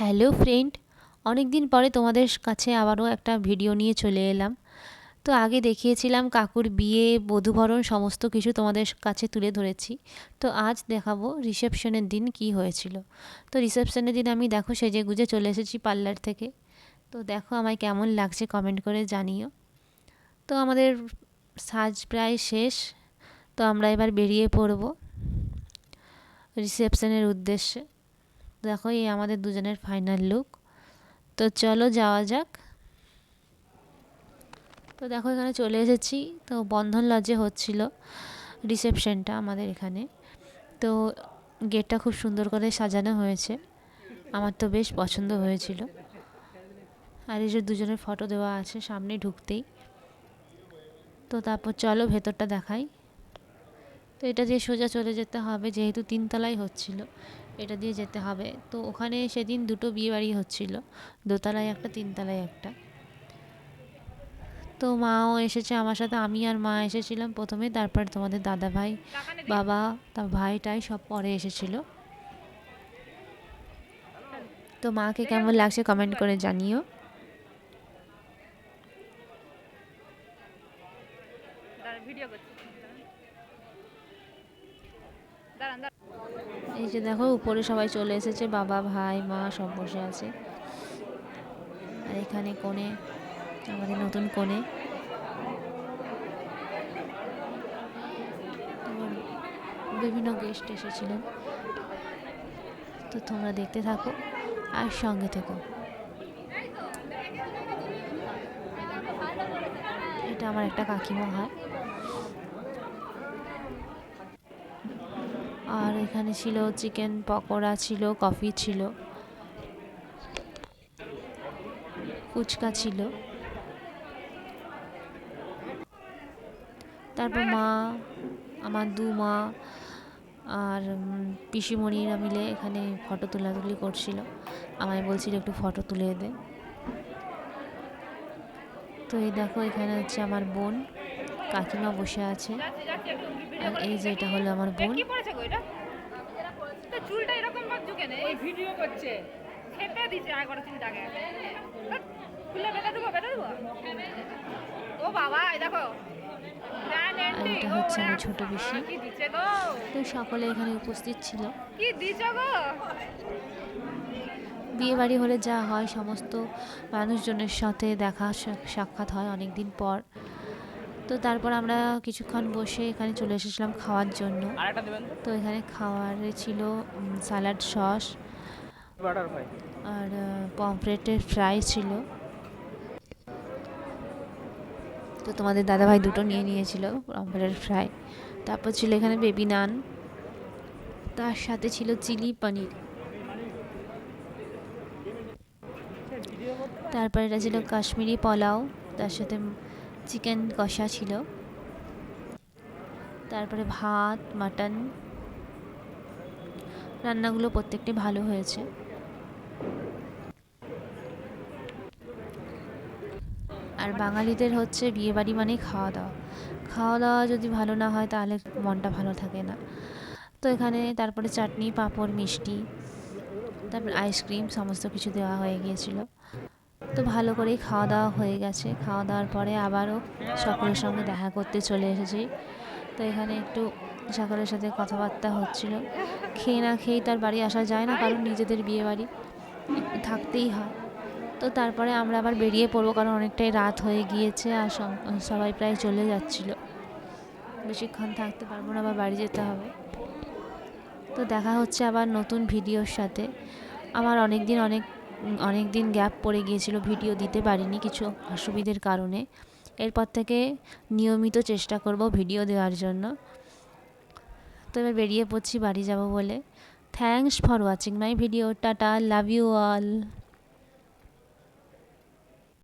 Hello friend অনেক দিন পরে তোমাদের কাছে আবারও একটা ভিডিও নিয়ে চলে এলাম। তো আগে দেখিয়েছিলাম কাকুর বিয়ে, বধূবরণ সমস্ত কিছু তোমাদের কাছে তুলে ধরেছি। তো আজ দেখাবো রিসেপশনের দিন কি হয়েছিল। তো রিসেপশনের দিন আমি দেখো সেজে গুজে চলে এসেছি পার্লার থেকে। তো দেখো আমায় কেমন লাগছে কমেন্ট করে জানিও। তো আমাদের সাজ প্রায় শেষ। তো আমরা এবার বেরিয়ে পড়ব রিসেপশনের উদ্দেশ্যে। দেখো, এই আমাদের দুজনের ফাইনাল লুক তো চলো যাওয়া যাক। তো দেখো, এখানে চলে এসেছি। তো বন্ধন লজে হচ্ছিল রিসেপশনটা আমাদের এখানে। তো গেটটা খুব সুন্দর করে সাজানো হয়েছে। আমার তো বেশ পছন্দ হয়েছিল। আর এই যে দুজনের ফটো দেওয়া আছে সামনে ঢুকতেই। তো তারপর চলো ভেতরটা দেখাই। তো এটা দিয়ে সোজা চলে যেতে হবে, যেহেতু তিনতলায় হচ্ছিল। এটা দিয়ে যেতে হবে। তো ওখানে সেদিন দুটো বিয়ে বাড়ি হচ্ছিল, দোতলায় একটা, তিনতলায় একটা। তো মাও এসেছে আমার সাথে, আমি আর মা এসেছিলাম প্রথমে, তারপর তোমাদের দাদা ভাই বাবা, তার ভাইটাই সব পরে এসেছিল। তো মাকে কেমন লাগছে কমেন্ট করে জানিও। ভিডিও এই যে দেখো, উপরে সবাই চলে এসেছে, বাবা, ভাই, মা সব বসে আছে। আর এখানে কোণে, আমাদের নতুন কোণে। বিভিন্ন গেস্ট এসেছিলেন। তো তোমরা দেখতে থাকো আর সঙ্গে থেকো। এটা আমার একটা কাকিমা হয়। আর এখানে ছিল চিকেন পকোড়া ছিল, কফি ছিল, ফুচকা ছিল। তারপর মা, আমার দু মা আর পিসিমণিরা মিলে এখানে ফটো তোলাতুলি করছিল। আমায় বলছিল একটু ফটো তুলে দে। তো এই দেখো, এখানে হচ্ছে আমার বোন। কাকিমা বসে আছে। আর এই যে এটা হলো আমার বোন। চুলটা এরকম ওই ভিডিও করছে। খেতে দিছে আর করে খুলে দেবো বেঁধে দেবো? ও বাবা এই দেখো। এটা হচ্ছে আমার ছোট গো? তো সকলে এখানে উপস্থিত ছিল। কি দিছো গো? বিয়ে বাড়ি হলে যা হয় সমস্ত মানুষজনের সাথে দেখা সাক্ষাৎ হয় অনেক দিন পর। তো তারপর আমরা কিছুক্ষণ বসে এখানে চলে এসেছিলাম খাওয়ার জন্য। তো? এখানে খাওয়ারে ছিল স্যালাড সস আর পমফ্রেটের ফ্রাই ছিল। তো তোমাদের দাদাভাই দুটো নিয়ে নিয়েছিল পমফ্রেটের ফ্রাই। তারপর ছিল এখানে বেবি নান। তার সাথে ছিল চিলি পনির। তারপর এটা ছিল কাশ্মীরি পোলাও। তার সাথে চিকেন কষা ছিল। তারপরে ভাত মাটন রান্নাগুলো প্রত্যেকটি ভালো হয়েছে। আর বাঙালিদের হচ্ছে বিয়েবাড়ি মানেই খাওয়া দাওয়া। খাওয়া দাওয়া যদি ভালো না হয় তাহলে মনটা ভালো থাকে না। তো এখানে তারপরে চাটনি, পাঁপড়, মিষ্টি, তারপর আইসক্রিম সমস্ত কিছু দেওয়া হয়ে গিয়েছিল। তো ভালো করেই খাওয়া দাওয়া হয়ে গেছে। খাওয়া দাওয়ার পরে আবারও সকলের সঙ্গে দেখা করতে চলে এসেছি। তো এখানে একটু সকলের সাথে কথাবার্তা হচ্ছিল। খেয়ে না খেয়েই তার বাড়ি আসা যায় না, কারণ নিজেদের বিয়ে বাড়ি থাকতেই হয়। তো তারপরে আমরা আবার বেরিয়ে পড়ব, কারণ অনেকটাই রাত হয়ে গিয়েছে আর সবাই প্রায় চলে যাচ্ছিল। বেশিক্ষণ থাকতে পারব না, আবার বাড়ি যেতে হবে। তো দেখা হচ্ছে আবার নতুন ভিডিওর সাথে। আমার অনেক দিন অনেক অনেক দিন গ্যাপ পড়ে গিয়েছিল, ভিডিও দিতে পারিনি কিছু অসুবিধের কারণে। এরপর থেকে নিয়মিত চেষ্টা করব ভিডিও দেওয়ার জন্য। তো এবার বেরিয়ে পড়ছি, বাড়ি যাব বলে। Thanks for watching my video tata love you all